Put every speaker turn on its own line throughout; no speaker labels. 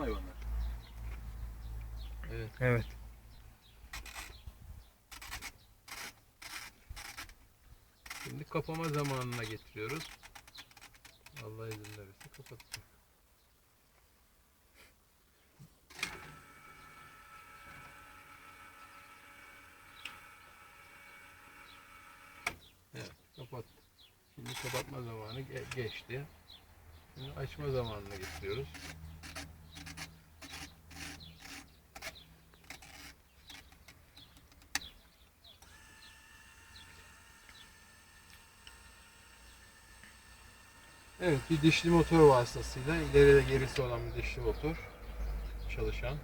mi hayvanlar? Evet.
Evet.
Şimdi kapama zamanına getiriyoruz. Allah izin verirse kapatacağım. Evet, kapat. Şimdi kapatma zamanı ge- geçti. Şimdi açma zamanına getiriyoruz. Evet, bir dişli motor vasıtasıyla ileri ve gerisi olan bir dişli motor çalışan.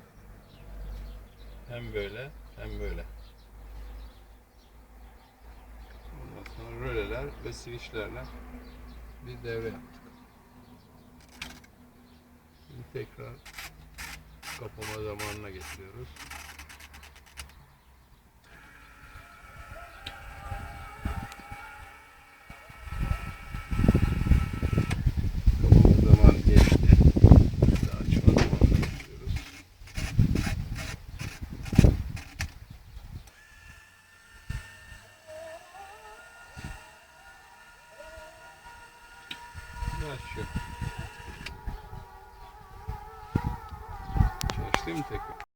Hem böyle hem böyle. Ondan sonra röleler ve switchlerle bir devre yaptık. Şimdi tekrar kapama zamanına getiriyoruz. Kapama zamanı geçti. Şimdi açma zamanına getiriyoruz. Şimdi açıyor. Çalıştı mı tekrar?